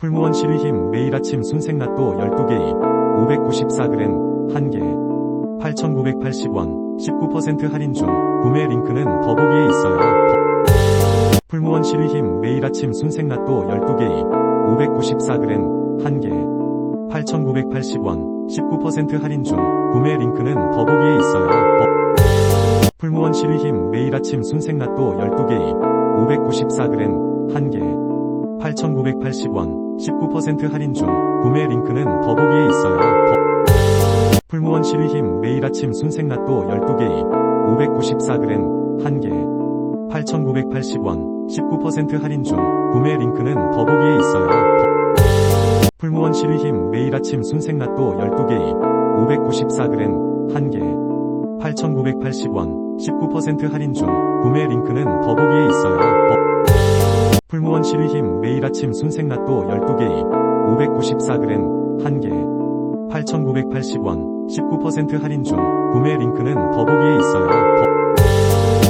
풀무원 시리힘 매일 아침 순색낫도 12개입 594g 1개 8,980원 19% 할인 중 구매 링크는 더보기에 있어요. 풀무원 시리힘 매일 아침 순색낫도 12개입 594g 1개 8,980원 19% 할인 중 구매 링크는 더보기에 있어요. 더... 풀무원 시리힘 매일 아침 순색낫도 12개입 594g 1개 8,980원 19% 할인 중 구매 링크는 더보기에 있어요. 더... 풀무원 시리힘 매일 아침 순색낫도 12개입 594g 1개 8,980원 19% 할인 중 구매 링크는 더보기에 있어요. 더... 풀무원 시리힘 매일 아침 순색낫도 12개입 594g 1개 8,980원 19% 할인 중 구매 링크는 더보기에 있어요. 더... 풀무원 시리힘 매일 아침 순생納豆 12개입 594g 1개 8,980원 19% 할인 중 구매 링크는 더보기에 있어요.